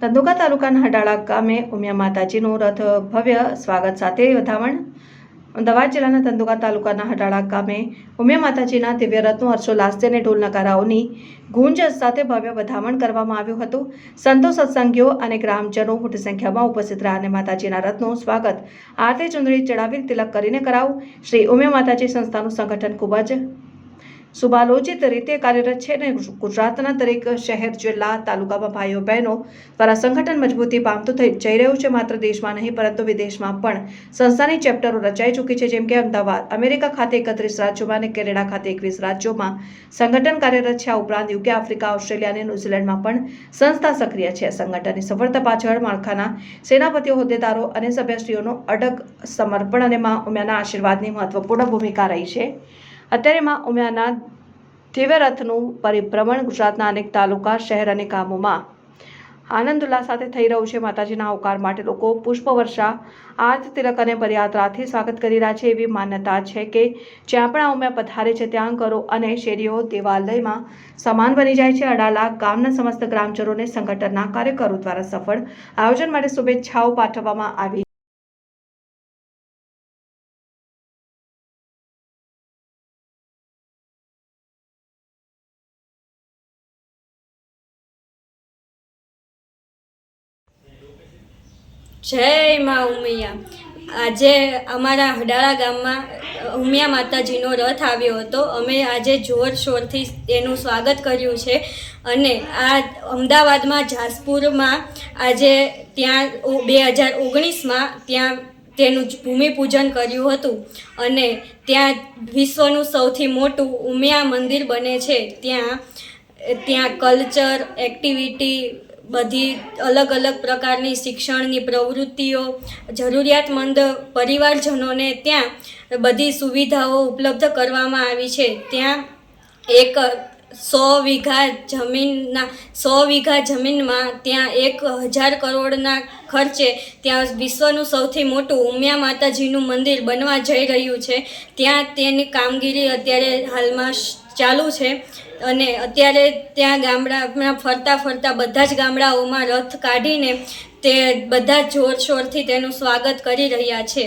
ધંધુકા તાલુકાના હડાળા ગામે ઉમિયા માતાજીનું રથ ભવ્ય સ્વાગત સાથે વધામણ અમદાવાદ જિલ્લાના ધંધુકા તાલુકાના હડાળા ગામે ઉમિયા માતાજીના દિવ્ય રથનું હર્ષોલ્લાસથી અને ઢોલ નકારાઓની ગુંજ સાથે ભવ્ય વધામણ કરવામાં આવ્યું હતું. સંતો, સત્સંગીઓ અને ગ્રામજનો મોટી સંખ્યામાં ઉપસ્થિત રહ્યા અને માતાજીના રથનું સ્વાગત આરતી ચુંદડી ચડાવી તિલક કરીને કરાવું. શ્રી ઉમિયા માતાજી સંસ્થાનું સંગઠન ખૂબ જ સુબાલોચિત રીતે કાર્યરત છે અને ગુજરાતના દરેક શહેર, જિલ્લા, તાલુકામાં ભાઈઓ, બહેનો દ્વારા સંગઠન મજબૂતી પામતું થઈ જઈ રહ્યું છે, માત્ર દેશમાં નહીં, પરંતુ વિદેશમાં પણ સંસ્થાની ચેપ્ટરો રચાઈ ચૂકી છે, જેમ કે અમદાવાદ, અમેરિકા ખાતે એકત્રીસ રાજ્યોમાં અને કેનેડા ખાતે એકવીસ રાજ્યોમાં સંગઠન કાર્યરત છે. આ ઉપરાંત યુકે, આફ્રિકા, ઓસ્ટ્રેલિયા અને ન્યૂઝીલેન્ડમાં પણ સંસ્થા સક્રિય છે. સંગઠનની સફળતા પાછળ માળખાના સેનાપતિઓ, હોદ્દેદારો અને સભ્યશ્રીઓનો અડગ સમર્પણ અને મા ઉમિયાના આશીર્વાદની મહત્વપૂર્ણ ભૂમિકા રહી છે. અત્યારે માં ઉમિયાના દિવ્યરથનું પરિભ્રમણ ગુજરાતના અનેક તાલુકા, શહેર અને ગામોમાં આનંદ ઉલ્લાસ સાથે થઈ રહ્યું છે. માતાજીના આવકાર માટે લોકો પુષ્પવર્ષા આર્થ તિલક અને પદયાત્રાથી સ્વાગત કરી રહ્યા છે એવી માન્યતા છે કે જ્યાં પણ આ ઉમિયા પધારે છે ત્યાં કરો અને શેરીઓ દેવાલયમાં સમાન બની જાય છે. અડાલા ગામના સમસ્ત ગ્રામજનોને સંગઠનના કાર્યકરો દ્વારા સફળ આયોજન માટે શુભેચ્છાઓ પાઠવવામાં આવી જય મા ઉમિયા. આજે અમારા હડાળા ગામમાં ઉમિયા માતાજીનો રથ આવ્યો હતો. અમે આજે જોરશોરથી એનું સ્વાગત કર્યું છે. અને આ અમદાવાદમાં જાસપુરમાં આજે ત્યાં બે હજાર ઓગણીસમાં ત્યાં તેનું ભૂમિપૂજન કર્યું હતું. અને ત્યાં વિશ્વનું સૌથી મોટું ઉમિયા મંદિર બને છે. ત્યાં ત્યાં કલ્ચર, એક્ટિવિટી બધી અલગ અલગ પ્રકારની શિક્ષણની પ્રવૃત્તિઓ, જરૂરિયાતમંદ પરિવારજનોને ત્યાં બધી સુવિધાઓ ઉપલબ્ધ કરવામાં આવી છે. ત્યાં એક સો વીઘા જમીનના, સો વીઘા જમીનમાં ત્યાં એક હજાર કરોડના ખર્ચે ત્યાં વિશ્વનું સૌથી મોટું ઉમિયા માતાજીનું મંદિર બનવા જઈ રહ્યું છે. ત્યાં તેની કામગીરી અત્યારે હાલમાં ચાલુ છે. અને અત્યારે ત્યાં ગામડામાં ફરતા ફરતા બધા જ ગામડાઓમાં રથ કાઢીને તે બધા જોરશોરથી તેનું સ્વાગત કરી રહ્યા છે.